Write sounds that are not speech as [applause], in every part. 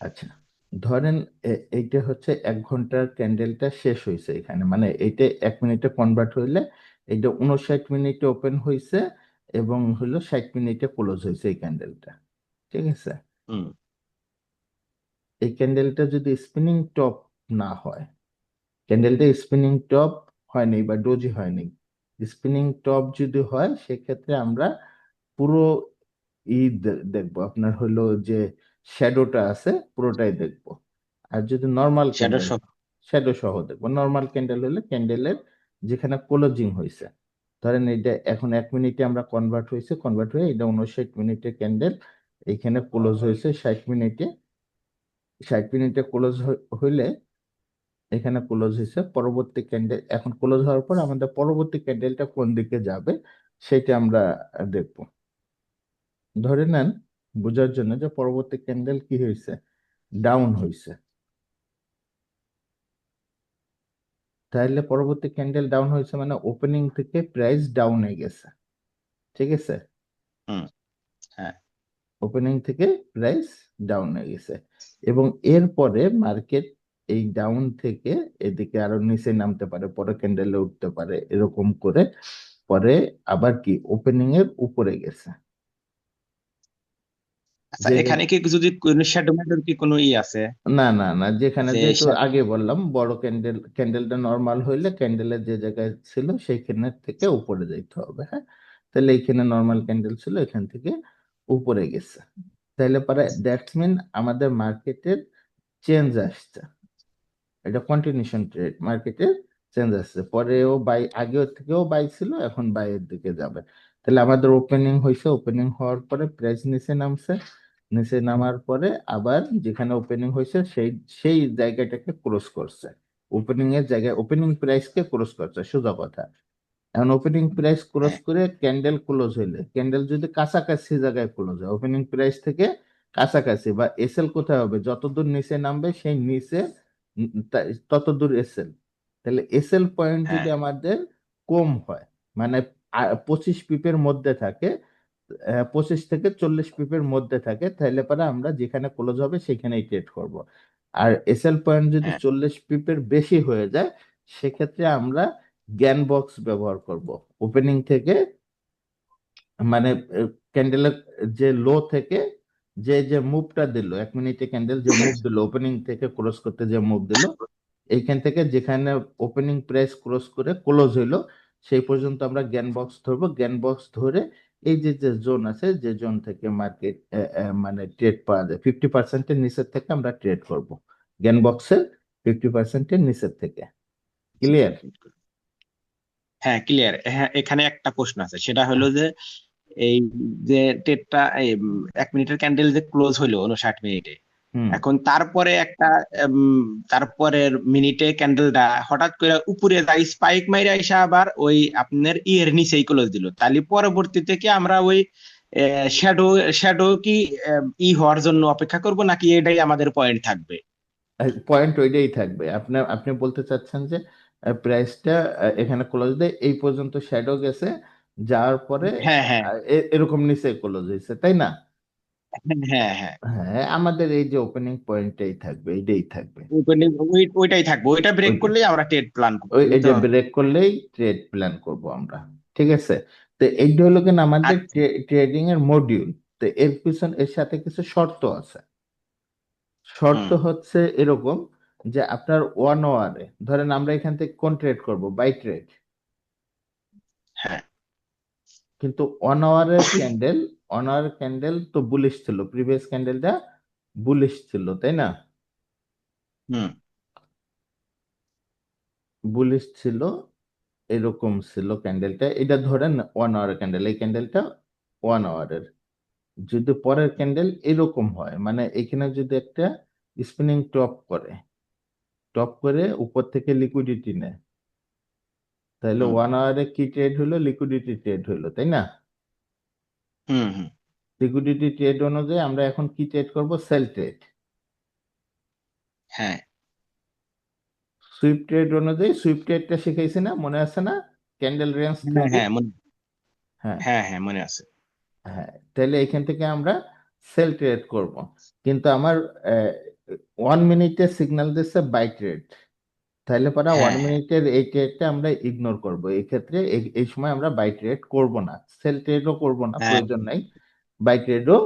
আচ্ছা ধরেন এইটা হচ্ছে এক ঘণ্টার ক্যান্ডেলটা শেষ হয়েছে এখানে। মানে এইটা এক মিনিটে কনভার্ট হইলে এইটা উনষাট মিনিটে ওপেন হয়েছে এবং হলো ষাট মিনিটে ক্লোজ হয়েছে এই ক্যান্ডেলটা ঠিক আছে? এই ক্যান্ডেলটা যদি স্পিনিং টপ না হয় ক্যান্ডেলটা স্পিনিং টপ হয়নি বা ডোজি হয়নি স্পিনিং টপ যদি হয় সেক্ষেত্রে আমরা পুরো ই দেখব। আপনার হলো যে শ্যাডোটা আছে পুরোটাই দেখব। আর যদি নর্মাল শ্যাডো সহ। শ্যাডো সহ দেখব। নর্মাল ক্যান্ডেল হলে ক্যান্ডেলের যেখানে ক্লোজিং হয়েছে ধরেন এটা এখন এক মিনিটে আমরা কনভার্ট হয়েছে কনভার্ট হয়ে এটা উনষাট মিনিটের ক্যান্ডেল এখানে ক্লোজ হয়েছে ষাট মিনিটে। ষাট মিনিটে ক্লোজ হইলে এখানে ক্লোজ হয়েছে পরবর্তী ক্যান্ডেল এখন ক্লোজ হওয়ার পর আমাদের পরবর্তী ক্যান্ডেলটা কোন দিকে যাবে সেটা আমরা দেখব। ধরে নেন বোঝার জন্য যে পরবর্তী ক্যান্ডেল কি হয়েছে ডাউন হয়েছে তাহলে পরবর্তী ক্যান্ডেল ডাউন হয়েছে মানে ওপেনিং থেকে প্রাইস ডাউন হয়ে গেছে। ঠিক আছে? হুম হ্যাঁ। ওপেনিং থেকে প্রাইস ডাউন হয়ে গেছে। এবং এরপরে মার্কেট এই ডাউন থেকে এদিকে আরও নিচে নামতে পারে পরে ক্যান্ডেলে উঠতে পারে এরকম করে। পরে আবার কি? ওপেনিং এর উপরে গেছে। আচ্ছা এখানে কি যদি কোনো শ্যাডো ম্যাডোর কি কোনো ই আছে? না না না যেখানে যে যেহেতু আগে বললাম বড় ক্যান্ডেল ক্যান্ডেলটা নর্মাল হইলে ক্যান্ডেলের যে জায়গায় ছিল সেইখানের থেকে উপরে যাইতে হবে হ্যাঁ? তাহলে এইখানে নর্মাল ক্যান্ডেল ছিল এখান থেকে উপরে গেছে। তাহলে পরে দ্যাটস মিন আমাদের মার্কেটের চেঞ্জ আসছে। এটা কন্টিনিউশন ট্রেড মার্কেটের চেঞ্জ আসছে। পরেও বাই আগেও থেকেও বাই ছিল এখন বাইয়ের দিকে যাবে। তাহলে আমাদের ওপেনিং হয়েছে ওপেনিং হওয়ার পরে প্রাইস নিচে নামছে। নিচে নামার পরে আবার যেখানে ওপেনিং হয়েছে সেই সেই জায়গাটাকে ক্রস করছে। ওপেনিং এর জায়গায় ওপেনিং প্রাইসকে ক্রস করছে সোজা কথা। এখন ওপেনিং প্রাইস ক্রস করে ক্যান্ডেল ক্লোজ হইলে ক্যান্ডেল যদি কাছাকাছি জায়গায় ক্লোজ হয় ওপেনিং প্রাইস থেকে কাছাকাছি বা এসএল কোথায় হবে? যতদূর নিচে নামবে সেই নিচে ততদূর এসএল তাহলে এসএল পয়েন্ট যদি হ্যাঁ। আমাদের কম হয় মানে পঁচিশ পিপের মধ্যে থাকে পঁচিশ থেকে চল্লিশ পিপের মধ্যে থাকে তাহলে পরে আমরা যেখানে ক্লোজ হবে সেখানেই ট্রেড করব। আর এসএল পয়েন্ট যদি হ্যাঁ। চল্লিশ পিপের বেশি হয়ে যায় সেক্ষেত্রে আমরা জ্ঞান বক্স ব্যবহার করব। ওপেনিং থেকে মানে ক্যান্ডেলের যে লো থেকে যে যে মুভটা দিল এক মিনিটে ক্যান্ডেল যে মুভ দিল ওপেনিং থেকে ক্লোজ করতে যে মুভ দিল এইখান থেকে যেখানে ওপেনিং প্রাইস ক্লোজ করে ক্লোজ হইল সেই পর্যন্ত আমরা জ্ঞান বক্স ধরবো। জ্ঞান বক্স ধরে এই যে যে জোন আছে যে জোন থেকে মার্কেট মানে ট্রেড পাওয়া যায় ফিফটি পার্সেন্টের নিচের থেকে আমরা ট্রেড করব। জ্ঞান বক্সের ফিফটি পার্সেন্টের নিচের থেকে। ক্লিয়ার হ্যাঁ ক্লিয়ার হ্যাঁ এখানে একটা প্রশ্ন আছে সেটা হলো যে এই যে ট্রেডটা এই এক মিনিটের ক্যান্ডেল যে ক্লোজ হলো উনষাট মিনিটে এখন তারপরে একটা তারপরের মিনিটে ক্যান্ডেলটা হঠাৎ করে উপরে যাই স্পাইক মাইরা এসে আবার ওই আপনার ইয়ের নিচেই ক্লোজ দিল। তাহলে পরবর্তীতে কি আমরা ওই শ্যাডো শ্যাডো কি ই হওয়ার জন্য অপেক্ষা করব নাকি এটাই আমাদের পয়েন্ট থাকবে? পয়েন্ট ওইটাই থাকবে। আপনার আপনি বলতে চাচ্ছেন যে প্রাইসটা এখানে ক্লোজ দেয় এই পর্যন্ত শ্যাডো গেছে যাওয়ার পরে হ্যাঁ হ্যাঁ। এরকম নিচে ক্লোজ হয়েছে তাই না? হ্যাঁ হ্যাঁ। হ্যাঁ আমাদের এই যে ওপেনিং পয়েন্টটাই থাকবে এইটাই থাকবে। ওই- ওইটাই থাকবে ওইটা ব্রেক। করলেই আমরা ট্রেড প্ল্যান করব ওই এই তো? ব্রেক করলেই ট্রেড প্ল্যান করব আমরা ঠিক আছে? তো এইটা হলো কিনা আমাদের আচ্ছা। ট্রেডিং এর মডিউল তো এর পিছন এর সাথে কিছু শর্ত আছে। শর্ত হচ্ছে এরকম যে আপনার ওয়ান আওয়ারে ধরেন আমরা এখান থেকে কোন ট্রেড করব? বাই ট্রেড হ্যাঁ। কিন্তু ওয়ান আওয়ারের ক্যান্ডেল ওয়ান আওয়ার ক্যান্ডেল তো বুলিশ ছিল প্রিভিয়াস ক্যান্ডেলটা বুলিশ ছিল তাই না? হুম। বুলিশ ছিল এরকম ছিল ক্যান্ডেলটা এটা ধরেন ওয়ান আওয়ার ক্যান্ডেল এই ক্যান্ডেলটা ওয়ান আওয়ারের যদি পরের ক্যান্ডেল এরকম হয় মানে এখানে যদি একটা স্পিনিং টপ করে টপ করে উপর থেকে লিকুইডিটি নেয় তাহলে ওয়ান আওয়ারে কি ট্রেড হলো লিকুইডিটি ট্রেড হলো তাই না? হুম হুম। লিকুইডিটি ট্রেড অনুযায়ী আমরা এখন কি ট্রেড করব? সেল ট্রেড হ্যাঁ। সুইপ ট্রেড অনুযায়ী সুইপ ট্রেডটা শিখাইছি না? মনে আছে না? ক্যান্ডেল রেঞ্জ হ্যাঁ হ্যাঁ মনে হ্যাঁ। হ্যাঁ হ্যাঁ মনে আছে। হ্যাঁ তাহলে এখান থেকে আমরা সেল ট্রেড করব। কিন্তু আমার ওয়ান মিনিটে সিগন্যাল দিচ্ছে বাই ট্রেড তাহলে পরে হ্যাঁ ওয়ান হ্যাঁ। মিনিটের এই ট্রেডটা আমরা ইগনোর করব। এই ক্ষেত্রে এই সময় আমরা বাই ট্রেড করব না। সেল ট্রেডও করব না হ্যাঁ। প্রয়োজন নাই। বাই ট্রেডও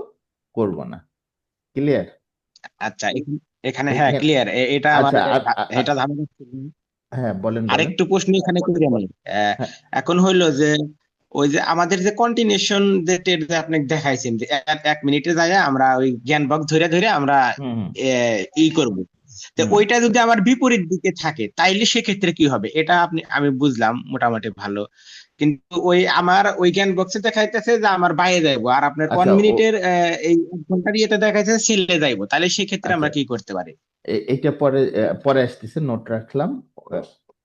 করব না। ক্লিয়ার আচ্ছা এখানে- হ্যাঁ ক্লিয়ার এটা আমার আচ্ছা এটা ধারণা হ্যাঁ বলেন আরেকটু প্রশ্ন এখানে করি আমি। হ্যাঁ। এখন হইল যে ওই যে আমাদের যে কন্টিনিউশন যে টেট যে আপনি দেখাইছেন যে এক- মিনিটে যায় আমরা ওই জ্ঞান বক ধরে ধরে আমরা ই করব। ওইটা যদি আমার বিপরীত দিকে থাকে তাইলে সেক্ষেত্রে কি হবে? এটা আপনি আমি বুঝলাম মোটামুটি ভালো। কিন্তু ওই আমার ওই জ্ঞান বক্সে দেখাইতেছে যে আমার বাইরে যাইবো আর আপনার ওয়ান আচ্ছা ও মিনিটের এই ঘণ্টার ইয়েতে দেখাইতেছে সেলে যাইবো। তাহলে সেক্ষেত্রে আচ্ছা। আমরা কি করতে পারি? এটা পরে পরে আসতেছে নোট রাখলাম।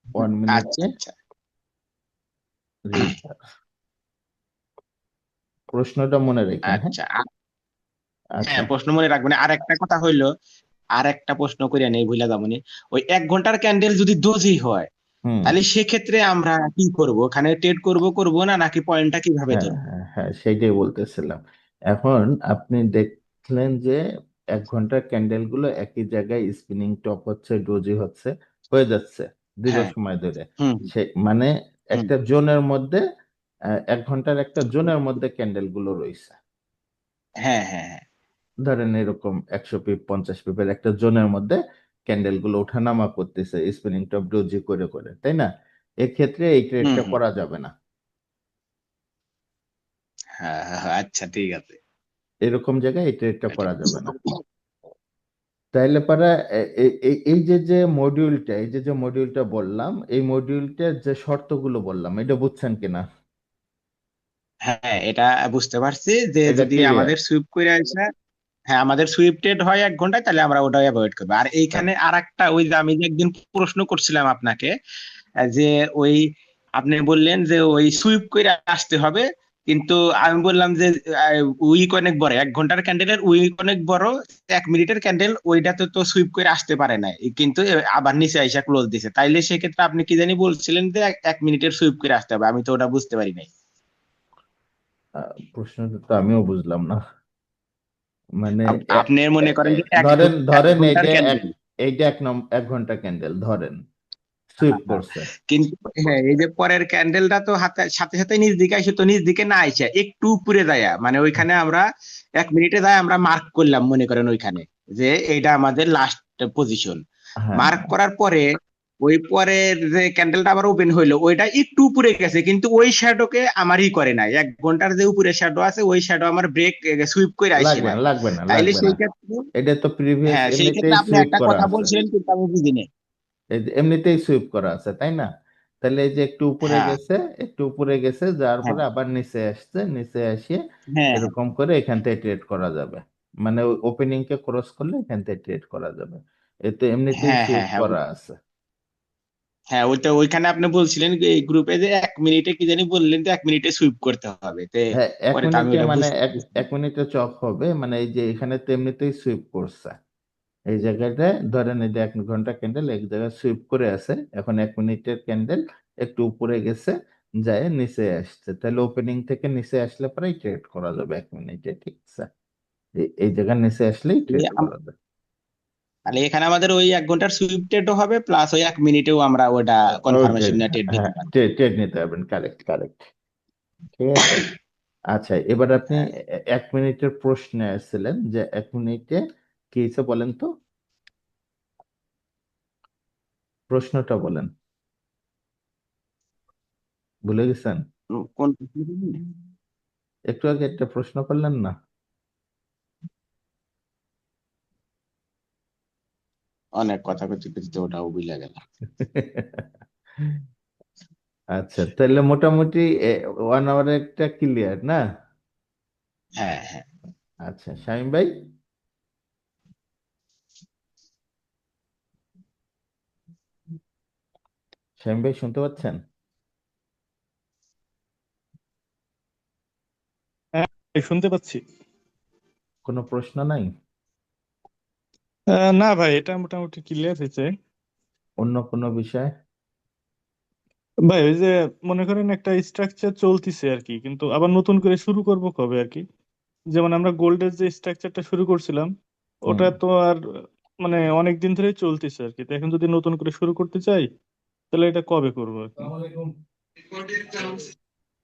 ওয়ান আচ্ছা আচ্ছা। প্রশ্নটা মনে রেখেন হ্যাঁ? আচ্ছা আচ্ছা। হ্যাঁ প্রশ্ন মনে রাখবেন। আর একটা কথা হইল আর একটা প্রশ্ন করিয়া নেই ভুলে যাবনি ওই এক ঘণ্টার ক্যান্ডেল যদি দোজি হয় তাহলে সেক্ষেত্রে আমরা কি করব? ওখানে ট্রেড করব করব না? নাকি পয়েন্টটা কীভাবে হ্যাঁ ধরবো? হ্যাঁ হ্যাঁ সেইটাই বলতেছিলাম। এখন আপনি দেখলেন যে এক ঘণ্টার ক্যান্ডেলগুলো একই জায়গায় স্পিনিং টপ হচ্ছে ডোজি হচ্ছে হয়ে যাচ্ছে দীর্ঘ হ্যাঁ। সময় ধরে। সে মানে একটা জোনের মধ্যে এক ঘণ্টার একটা জোনের মধ্যে ক্যান্ডেলগুলো রয়েছে। হ্যাঁ হ্যাঁ হ্যাঁ। ধরেন এরকম একশো পিপ পঞ্চাশ পিপের একটা জোনের মধ্যে ক্যান্ডেলগুলো ওঠানামা করতেছে স্পিনিং টপ ডোজি করে করে তাই না? এক্ষেত্রে এই ট্রেডটা করা যাবে না। হ্যাঁ হ্যাঁ, হ্যাঁ, আচ্ছা ঠিক আছে। এরকম জায়গায় এই ট্রেডটা করা যাবে না। তাইলে পারা এই যে যে মডিউলটা এই যে যে মডিউলটা বললাম এই মডিউলটার যে শর্তগুলো বললাম এটা বুঝছেন কিনা হ্যাঁ এটা বুঝতে পারছি যে এটা যদি আমাদের সুইপ করে আসে হ্যাঁ আমাদের সুইপটেড হয় এক ঘন্টায় তাহলে আমরা ওটা অ্যাভয়েড করব। আর এইখানে আর একটা ওই যে আমি যে একদিন প্রশ্ন করছিলাম আপনাকে যে ওই আপনি বললেন যে ওই সুইপ করে আসতে হবে কিন্তু আমি বললাম যে উইক অনেক বড় এক ঘণ্টার ক্যান্ডেলের উইক অনেক বড় এক মিনিটের ক্যান্ডেল ওইটাতে তো সুইপ করে আসতে পারে না কিন্তু আবার নিচে আইসা ক্লোজ দিছে। তাইলে সেক্ষেত্রে আপনি কি জানি বলছিলেন যে এক- এক মিনিটের সুইপ করে আসতে হবে আমি তো ওটা বুঝতে পারি নাই। প্রশ্নটা তো আমিও বুঝলাম না। মানে আপনি মনে করেন ধরেন ধরেন এইটা এইটা এক এক ঘণ্টা ক্যান্ডেল ধরেন। সুইপ করছে। কিন্তু হ্যাঁ এই যে পরের ক্যান্ডেলটা তো হাতে সাথে সাথে নিজ দিকে আসে তো নিজ দিকে না আইসা একটু উপরে যায়। মানে ওইখানে আমরা এক মিনিটে যায় আমরা মার্ক করলাম মনে করেন ওইখানে যে এটা আমাদের লাস্ট পজিশন মার্ক করার পরে ওই পরের যে ক্যান্ডেলটা আবার ওপেন হইল ওইটা একটু উপরে গেছে কিন্তু ওই শ্যাডোকে আমারই করে নাই। এক ঘণ্টার যে উপরে শ্যাডো আছে ওই শ্যাডো আমার ব্রেক সুইপ করে আসে লাগবে না লাগবে না তাইলে সেই ক্ষেত্রে এটা তো প্রিভিয়াস হ্যাঁ সেই ক্ষেত্রে আপনি একটা কথা বলছিলেন কিন্তু আমি বুঝিনি। এমনিতেই সুইপ করা আছে তাই না? তাহলে এই যে একটু উপরে হ্যাঁ। গেছে একটু উপরে গেছে যার হ্যাঁ। পরে আবার নিচে আসছে নিচে আসিয়ে হ্যাঁ। এরকম করে এখান থেকে ট্রেড করা যাবে। মানে ওপেনিং কে ক্রস করলে এখান থেকে ট্রেড করা যাবে। এতে এমনিতেই সুইপ করা আছে। হ্যাঁ ওইটা ওইখানে আপনি বলছিলেন যে এই গ্রুপে যে এক মিনিটে কি জানি বললেন যে এক মিনিটে সুইপ করতে হবে। তে হ্যাঁ এক তো মিনিটে মানে এক মিনিটে চক হবে মানে এই যে এখানে তো এমনিতেই সুইপ করছে। এই জায়গাটায় ধরেন এই যে এক ঘণ্টা ক্যান্ডেল এক জায়গায় সুইপ করে আছে এখন এক মিনিটের ক্যান্ডেল একটু উপরে গেছে যায় নিচে আসছে। তাহলে ওপেনিং থেকে নিচে আসলে পরেই ট্রেড করা যাবে এক মিনিটে ঠিক আছে? এই এই জায়গার নিচে আসলেই ট্রেড করা যাবে। তাহলে এখানে আমাদের ওই এক ঘণ্টার সুইপ টেটও হবে প্লাস ওই এক মিনিটেও আমরা ওটা কনফার্মেশন টেট দিতে পারব। ট্রেড নিতে পারবেন কারেক্ট কারেক্ট ঠিক আছে? আচ্ছা এবার আপনি হ্যাঁ। এক মিনিটের প্রশ্নে আসছিলেন যে এক মিনিটে কি হয়েছে বলেন তো? প্রশ্নটা বলেন। ভুলে গেছেন? কোন একটু আগে একটা প্রশ্ন করলেন না? অনেক কথা করতে করতে ওটাও বুঝা গেল। আচ্ছা তাহলে মোটামুটি ওয়ান আওয়ার একটা ক্লিয়ার না? হ্যাঁ হ্যাঁ। আচ্ছা শামীম ভাই? শামীম ভাই শুনতে পাচ্ছেন? শুনতে পাচ্ছি। কোনো প্রশ্ন নাই? না ভাই এটা মোটামুটি ক্লিয়ার হয়েছে। অন্য কোনো বিষয়? ভাই ওই যে মনে করেন একটা স্ট্রাকচার চলতিছে আর কি কিন্তু আবার নতুন করে শুরু করব কবে আর কি? যেমন আমরা গোল্ডের যে স্ট্রাকচারটা শুরু করছিলাম ওটা তো আর মানে অনেক দিন ধরেই চলতেছে আর কি। তো এখন যদি নতুন করে শুরু করতে চাই তাহলে এটা কবে করব আর কি?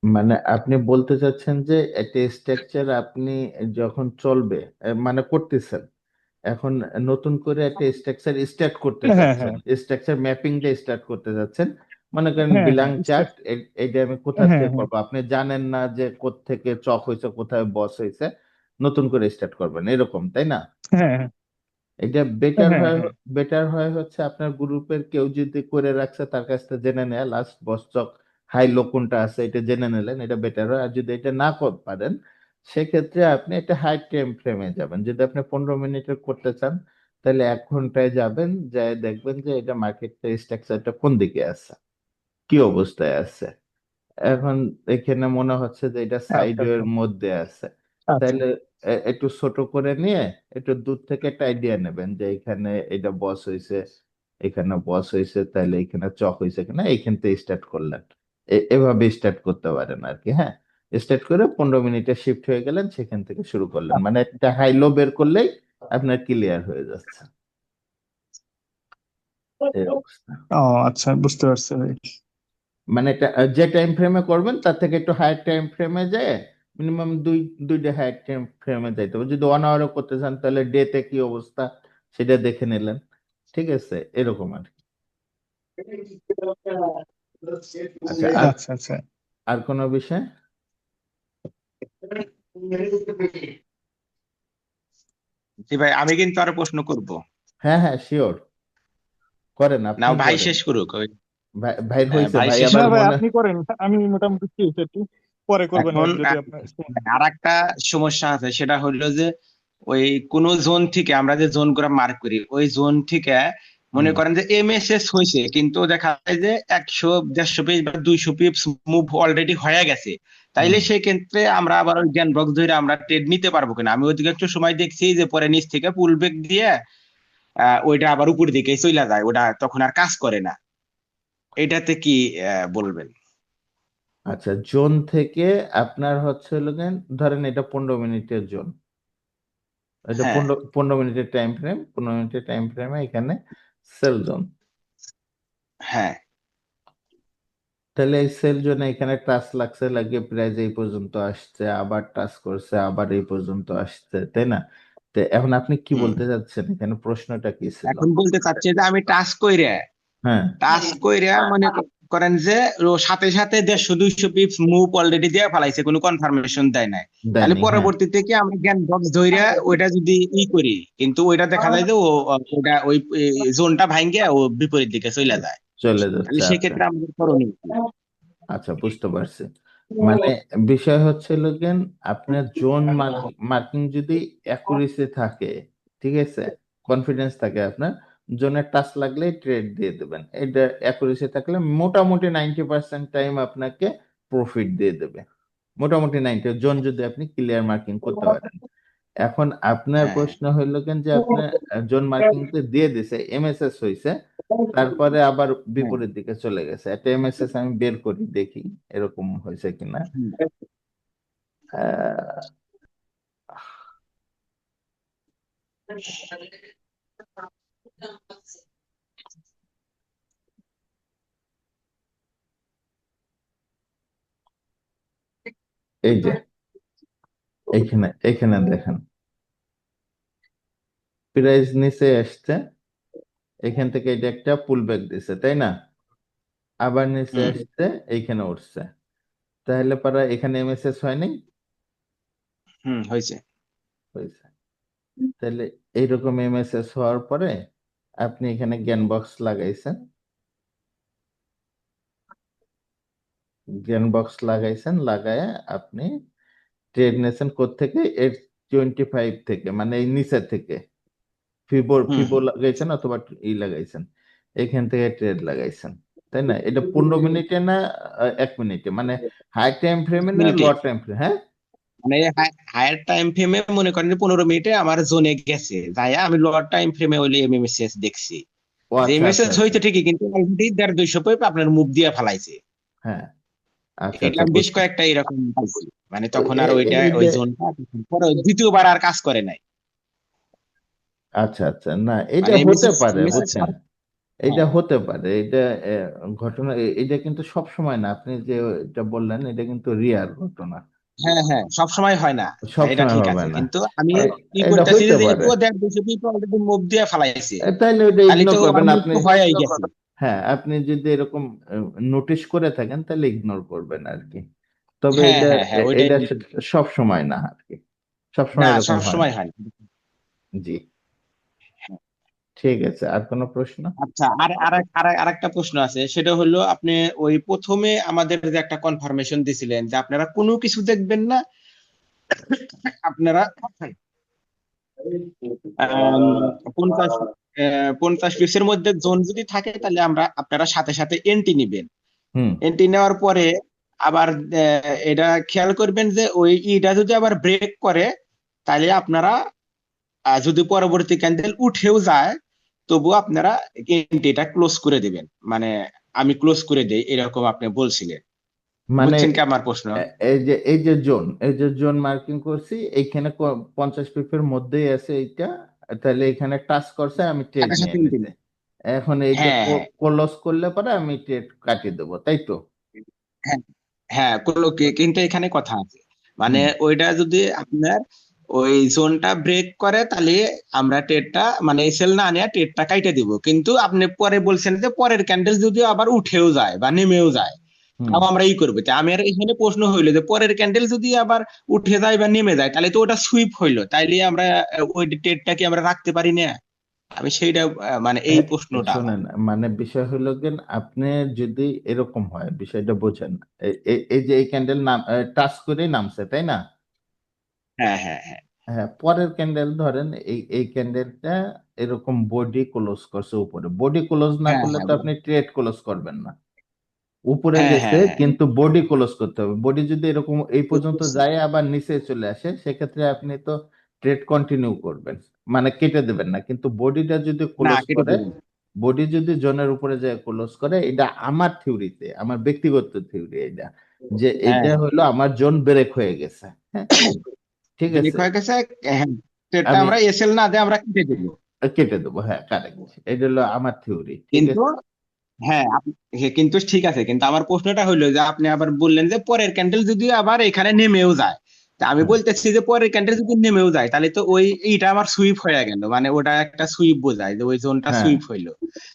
মানে আপনি বলতে চাচ্ছেন যে একটা স্ট্রাকচার আপনি যখন চলবে মানে করতেছেন। এখন নতুন করে একটা স্ট্রাকচার স্টার্ট করতে হ্যাঁ চাচ্ছেন হ্যাঁ। স্ট্রাকচার ম্যাপিংটা স্টার্ট করতে যাচ্ছেন। মনে করেন হ্যাঁ বিলাং হ্যাঁ। চার্ট এইটা আমি কোথা হ্যাঁ থেকে হ্যাঁ। করব? আপনি জানেন না যে থেকে চক হয়েছে কোথায় বস হয়েছে নতুন করে স্টার্ট করবেন এরকম তাই না? হ্যাঁ হ্যাঁ। এটা বেটার হ্যাঁ হয় হ্যাঁ। বেটার হয় হচ্ছে আপনার গ্রুপের কেউ যদি করে রাখছে তার কাছ থেকে জেনে নেয়া। লাস্ট বস চক হাই লো কোনটা আছে এটা জেনে নিলেন এটা বেটার হয়। আর যদি এটা না করতে পারেন সেক্ষেত্রে আপনি একটা হাই টাইম ফ্রেমে যাবেন। যদি আপনি পনেরো মিনিটের করতে চান তাহলে এক ঘন্টায় যাবেন যাই দেখবেন যে এটা মার্কেটটা স্ট্রাকচারটা কোন দিকে আছে? কি অবস্থায় আছে? এখন এখানে মনে হচ্ছে যে এটা আচ্ছা সাইডওয়ের আচ্ছা। মধ্যে আছে। আচ্ছা। তাহলে একটু ছোট করে নিয়ে একটু দূর থেকে একটা আইডিয়া নেবেন যে এখানে এটা বস হয়েছে এখানে বস হয়েছে তাহলে এখানে চক হয়েছে কিনা এইখান থেকে স্টার্ট করলেন। এভাবে স্টার্ট করতে পারেন আর কি হ্যাঁ? স্টার্ট করে পনেরো মিনিটে শিফট হয়ে গেলেন সেখান থেকে শুরু করলেন। মানে একটা হাই লো বের করলেই আপনার ক্লিয়ার হয়ে যাচ্ছে। ও আচ্ছা বুঝতে পারছি ভাই। মানে যে টাইম ফ্রেমে করবেন তার থেকে একটু হায়ার টাইম ফ্রেমে যায় মিনিমাম দুই দুইটা হায়ার টাইম ফ্রেমে যাইতে হবে। যদি ওয়ান আওয়ারও করতে চান তাহলে ডেতে কি অবস্থা সেটা দেখে নিলেন। ঠিক আছে? এরকম আর কি। আচ্ছা আর আচ্ছা আচ্ছা। আর কোনো বিষয়? জি ভাই আমি কিন্তু আরও প্রশ্ন করব। হ্যাঁ হ্যাঁ শিওর করেন না ভাই শেষ করুক ভাই হ্যাঁ, হয়েছে ভাই আবার ভাই আপনি করেন আমি মোটামুটি একটু পরে করবেন যদি আপনার আর একটা সমস্যা আছে সেটা হলো যে ওই কোন জোন থেকে আমরা যে জোনগুলা মার্ক করি ওই জোন থেকে মনে করেন যে এমএসএস হয়েছে কিন্তু দেখা যায় যে একশো দেড়শো পিস বা দুইশো পিস মুভ অলরেডি হয়ে গেছে। তাইলে। সেই ক্ষেত্রে আমরা আবার ওই জ্ঞান বক্স ধরে আমরা ট্রেড নিতে পারব কিনা? আমি অধিকাংশ সময় দেখছি যে পরে নিচ থেকে পুল ব্যাক দিয়ে আহ, ওইটা আবার উপর দিকে চলে যায় ওটা তখন আর কাজ করে না। এটাতে কি বলবেন? আচ্ছা জোন থেকে আপনার হচ্ছে ধরেন এটা পনেরো মিনিটের জোন। এটা হ্যাঁ। পনেরো পনেরো মিনিটের টাইম ফ্রেম পনেরো মিনিটের টাইম ফ্রেমে এখানে সেল জোন। হ্যাঁ। তাহলে এই সেল জোনে এখানে টাচ লাগছে লাগিয়ে প্রাইস এই পর্যন্ত আসছে আবার টাচ করছে আবার এই পর্যন্ত আসছে তাই না? তো এখন আপনি কি বলতে চাচ্ছেন? এখানে প্রশ্নটা কি ছিল? এখন বলতে চাচ্ছি যে আমি টাচ কইরা হ্যাঁ। টাচ কইরা মনে করেন যে ও সাথে সাথে দেড়শো দুইশো পিপস মুভ অলরেডি দিয়ে ফেলাইছে কোনো কনফার্মেশন দেয় নাই। তাহলে হ্যাঁ। পরবর্তীতে কি আমরা জ্ঞান বক্স ধইরা ওইটা যদি ই করি কিন্তু ওইটা দেখা যায় যে ও ওটা ওই জোনটা ভাঙ্গে ও বিপরীত দিকে চলে যায়। চলে যাচ্ছে আচ্ছা। সেক্ষেত্রে আমাদের করণীয় আচ্ছা বুঝতে পারছি। মানে বিষয় হচ্ছে লোকেন আপনার জোন মার্কিং যদি অ্যাকুরেসি থাকে ঠিক আছে? কনফিডেন্স থাকে আপনার জোনের টাচ লাগলে ট্রেড দিয়ে দেবেন। এটা অ্যাকুরেসি থাকলে মোটামুটি নাইনটি পার্সেন্ট টাইম আপনাকে প্রফিট দিয়ে দেবে। মোটামুটি নাইনটি জোন যদি আপনি ক্লিয়ার মার্কিং করতে পারেন। এখন আপনার হ্যাঁ। প্রশ্ন হইল কেন যে আপনার জোন মার্কিং দিয়ে দিছে এমএসএস হয়েছে তারপরে আবার বিপরীত দিকে চলে গেছে। একটা এমএসএস আমি বের করি দেখি এরকম হয়েছে কিনা। এই যে এইখানে এখানে দেখেন। প্রাইস নিচে আসছে। এখান থেকে এটা একটা পুল ব্যাক দিছে তাই না? আবার নিচে। আসছে এইখানে উঠছে। তাহলে পারা এখানে এমএসএস হয়নি হুম হয়েছে। হয়েছে। তাহলে এইরকম এমএসএস হওয়ার পরে আপনি এখানে জ্ঞান বক্স লাগাইছেন। জ্ঞান বক্স লাগাইছেন লাগায় আপনি ট্রেড নিয়েছেন থেকে এর টোয়েন্টি ফাইভ থেকে মানে এই নিচের থেকে। ফিবো ফিবো লাগাইছেন অথবা ই লাগাইছেন। এখান থেকে ট্রেড লাগাইছেন তাই না? এটা পনেরো মিনিটে না এক মিনিটে? মানে হাই টাইম ফ্রেমে না। লো টাইম ফ্রেম হ্যাঁ? মানে হায়ার টাইম ফ্রেমে মনে করেন পনেরো মিনিটে আমার জোনে গেছে। যাই আমি লোয়ার টাইম ফ্রেমে ওই এমএমএসএস দেখছি। ও আচ্ছা এমএসএস আচ্ছা হইতে ঠিকই কিন্তু অলরেডি দেড় দুইশো পাইপ আপনার মুভ দিয়ে ফেলাইছে। হ্যাঁ। আচ্ছা এটা আচ্ছা বেশ কয়েকটা এরকম মানে তখন আর ওইটা ওই জোনটা দ্বিতীয়বার আর কাজ করে নাই। আচ্ছা আচ্ছা। না এটা মানে হতে মেসেজ পারে বুঝছেন এটা হতে পারে এটা এ, ঘটনা এ- এটা কিন্তু সব সময় না। আপনি যে এটা বললেন এটা কিন্তু রিয়ার ঘটনা। হ্যাঁ হ্যাঁ সব সময় হয় না। এটা ঠিক হবে আছে। না। কিন্তু আমি এ- কি এটা করতেছি হইতে যে পারে। মুভ দিয়ে ফালাইছে এ, তাইলে ওটা ইগনোর তো করবেন। আমি আপনি একটু ভয় গেছি। হ্যাঁ আপনি যদি এরকম নোটিশ করে থাকেন তাহলে ইগনোর করবেন আর কি। তবে হ্যাঁ এটা হ্যাঁ হ্যাঁ এ- ওইটাই এটা সব সময় না আর কি। সব সময় না এরকম সব হয় না। সময় হয় না। জি। ঠিক আছে আর কোনো প্রশ্ন? আচ্ছা আর আর আর আরেকটা প্রশ্ন আছে সেটা হলো আপনি ওই প্রথমে আমাদের যে একটা কনফার্মেশন দিছিলেন যে আপনারা কোনো কিছু দেখবেন না আপনারা পঞ্চাশ পঞ্চাশ পিসের মধ্যে জোন যদি থাকে তাহলে আমরা আপনারা সাথে সাথে এন্ট্রি নিবেন। হুম। এন্ট্রি নেওয়ার পরে আবার এটা খেয়াল করবেন যে ওই ইটা যদি আবার ব্রেক করে তাহলে আপনারা যদি পরবর্তী ক্যান্ডেল উঠেও যায় তবু আপনারা এন্ট্রিটা ক্লোজ করে দিবেন। মানে আমি ক্লোজ করে দেই এরকম আপনি বলছিলেন। মানে আমার প্রশ্ন? এই যে এই যে জোন এই যে জোন মার্কিং করছি এইখানে পঞ্চাশ পিপের মধ্যেই আছে এইটা। তাহলে এখানে টাচ করছে আমি ট্রেড এখন হ্যাঁ। হ্যাঁ ক্লোজ করলে পরে আমি ট্রেড কাটিয়ে দেবো তাই তো? হ্যাঁ কি- কিন্তু এখানে কথা আছে। মানে ওইটা যদি আপনার ওই জোনটা ব্রেক করে তাহলে আমরা ট্রেডটা মানে সেল না নেওয়া ট্রেডটা কাইটে দিব। কিন্তু আপনি পরে বলছেন যে পরের ক্যান্ডেল যদি আবার উঠেও যায় বা নেমেও যায় তাও আমরা ই করব। আমি আর এখানে প্রশ্ন হইল যে পরের ক্যান্ডেল যদি আবার উঠে যায় বা নেমে যায় তাহলে তো ওটা সুইপ হইল। তাইলে আমরা ওই ট্রেডটা কি আমরা রাখতে পারি না? আমি সেইটা মানে এই প্রশ্নটা। শোনেন মানে বিষয় হলো গেন আপনি যদি এরকম হয় বিষয়টা বোঝেন এই যে এই ক্যান্ডেল নাম টাচ করে নামছে তাই না? হ্যাঁ হ্যাঁ হ্যাঁ। হ্যাঁ পরের ক্যান্ডেল ধরেন এই এই ক্যান্ডেলটা এরকম বডি ক্লোজ করছে উপরে। বডি ক্লোজ না হ্যাঁ করলে হ্যাঁ তো আপনি ট্রেড ক্লোজ করবেন না। উপরে হ্যাঁ গেছে হ্যাঁ হ্যাঁ। কিন্তু বডি ক্লোজ করতে হবে। বডি যদি এরকম এই পর্যন্ত যায় আবার নিচে চলে আসে সেক্ষেত্রে আপনি তো ট্রেড কন্টিনিউ করবেন। মানে কেটে দেবেন না। কিন্তু বডিটা যদি না ক্লোজ কেটে করে বডি যদি জোনের উপরে যায় ক্লোজ করে এটা আমার থিওরিতে আমার ব্যক্তিগত থিওরি এটা। যে হ্যাঁ এটা হলো আমার জোন ব্রেক হয়ে গেছে। হ্যাঁ? ঠিক আছে। হয়ে গেছে হ্যাঁ আমি আমরা এসএল না দিয়ে আমরা কেটে দেবো। কেটে দেবো হ্যাঁ কারেক্ট এটা হলো আমার থিওরি কিন্তু হ্যাঁ হ্যাঁ, কিন্তু ঠিক আছে কিন্তু আমার প্রশ্নটা হইল যে আপনি আবার বললেন যে পরের ক্যান্ডেল যদি আবার এখানে নেমেও যায় আমি হ্যাঁ বলতেছি যে পরের ক্যান্ডেল যদি নেমেও যায় তাহলে তো ওই এইটা আমার সুইপ হয়ে গেল মানে ওটা একটা সুইপ বোঝায় যে ওই জোনটা হ্যাঁ সুইপ হইল।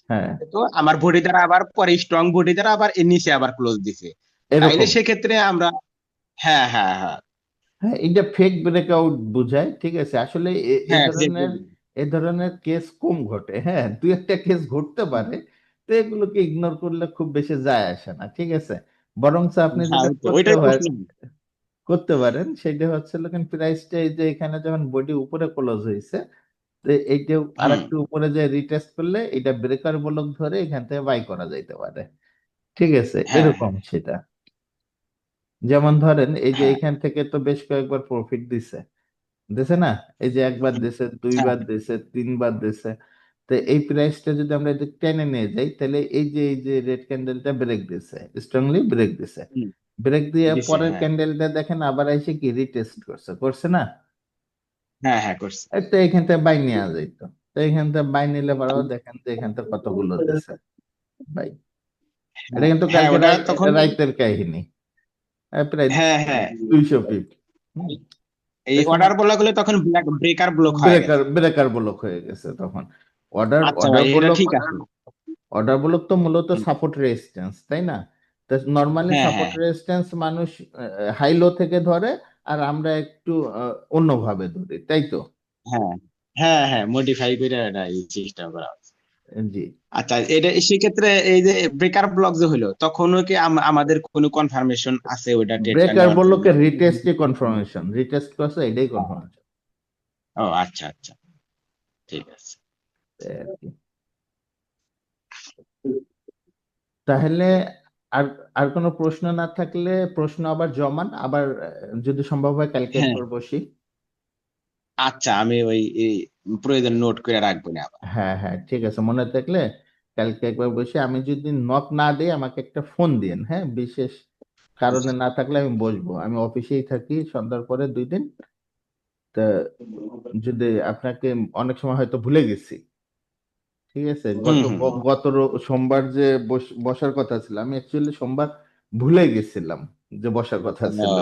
হ্যাঁ। তো আমার বডি দ্বারা আবার পরে স্ট্রং বডি দ্বারা আবার এর নিচে আবার ক্লোজ দিছে। এরকম। সেক্ষেত্রে আমরা হ্যাঁ হ্যাঁ হ্যাঁ হ্যাঁ এটা ফেক ব্রেকআউট বোঝায় ঠিক আছে? আসলে এ হ্যাঁ ধরনের এ ধরনের কেস কম ঘটে। হ্যাঁ দুই একটা কেস ঘটতে পারে তো এগুলোকে ইগনোর করলে খুব বেশি যায় আসে না ঠিক আছে? বরঞ্চ আপনি হ্যাঁ করতে প্রশ্ন করতে পারেন সেটা হচ্ছে লোকেন প্রাইসটা এই যে এখানে যখন বডি উপরে ক্লোজ হয়েছে তো এইটা হুম। আরেকটু উপরে যে রিটেস্ট করলে এটা ব্রেকার ব্লক ধরে এখান থেকে বাই করা যাইতে পারে। ঠিক আছে? হ্যাঁ। এরকম সেটা। যেমন ধরেন এই যে হ্যাঁ। এখান থেকে তো বেশ কয়েকবার প্রফিট দিছে। দিছে না? এই যে একবার দিছে হ্যাঁ দুইবার দিছে তিনবার দিছে। তো এই প্রাইসটা যদি আমরা এদিক টেনে নিয়ে যাই তাহলে এই যে এই যে রেড ক্যান্ডেলটা ব্রেক দিছে স্ট্রংলি ব্রেক দিছে। ব্রেক দিয়ে পরের ক্যান্ডেলটা দেখেন আবার এসে কি রিটেস্ট করছে করছে না? হ্যাঁ হ্যাঁ করছে। তো এখান থেকে বাই নেওয়া যাইতো তো। এখান থেকে বাই নিলে পরেও দেখেন যে এখান থেকে কতগুলো দিছে। বাই এটা কিন্তু হ্যাঁ কালকে রাইতের কাহিনী। প্রায় হ্যাঁ হ্যাঁ। দুইশো পিপ এই অর্ডার ব্লক হলে তখন ব্রেকার ব্লক হয়ে ব্রেকার ব্রেকার ব্লক হয়ে গেছে তখন। অর্ডার অর্ডার ব্লক ঠিক আছে। অর্ডার ব্লক তো মূলত সাপোর্ট রেজিস্ট্যান্স তাই না? তো নর্মালি সাপোর্ট রেজিস্ট্যান্স মানুষ হাই লো থেকে ধরে আর আমরা একটু অন্যভাবে ধরি তাই তো? হ্যাঁ হ্যাঁ হ্যাঁ মডিফাই করে এটা এই সিস্টেম করা। জি। আচ্ছা এটা সেক্ষেত্রে এই যে ব্রেকার ব্লক যে হলো তখনও কি আমাদের কোনো কনফার্মেশন আছে ওইটা ব্রেকার নেওয়ার ব্লকে রিটেস্টই কনফার্মেশন রিটেস্ট করছে এটাই কনফার্মেশন ও আচ্ছা আচ্ছা। ঠিক আছে। তাহলে আর আর কোনো প্রশ্ন না থাকলে প্রশ্ন আবার জমান আবার যদি সম্ভব হয় কালকে হ্যাঁ। একবার বসি আচ্ছা আমি ওই প্রয়োজন নোট করে রাখব না আবার। হ্যাঁ হ্যাঁ ঠিক আছে মনে থাকলে কালকে একবার বসে আমি যদি নক না দিই আমাকে একটা ফোন দিন হ্যাঁ? বিশেষ কারণে না থাকলে আমি বসবো। আমি অফিসেই থাকি সন্ধ্যার পরে দুই দিন। তা যদি আপনাকে অনেক সময় হয়তো ভুলে গেছি। ঠিক আছে? গত গত সোমবার যে বসার কথা ছিল আমি অ্যাকচুয়ালি সোমবার ভুলে গেছিলাম যে বসার কথা ছিল।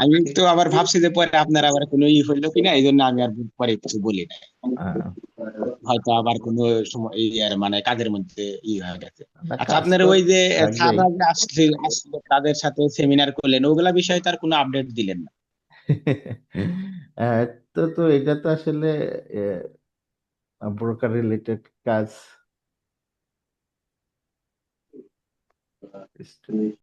আমি তো আবার ভাবছি যে পরে আপনার আবার কোনো ই হইল কিনা এই জন্য আমি আর পরে কিছু বলি না হয়তো আবার কোনো সময় মানে কাজের মধ্যে ই হয়ে গেছে। আচ্ছা আপনার ওই যে আসছিল আসছিল তাদের সাথে সেমিনার করলেন ওগুলা বিষয়ে তার কোনো আপডেট দিলেন না। [laughs] তো তো এটা তো আসলে ব্রোকার রিলেটেড কাজ।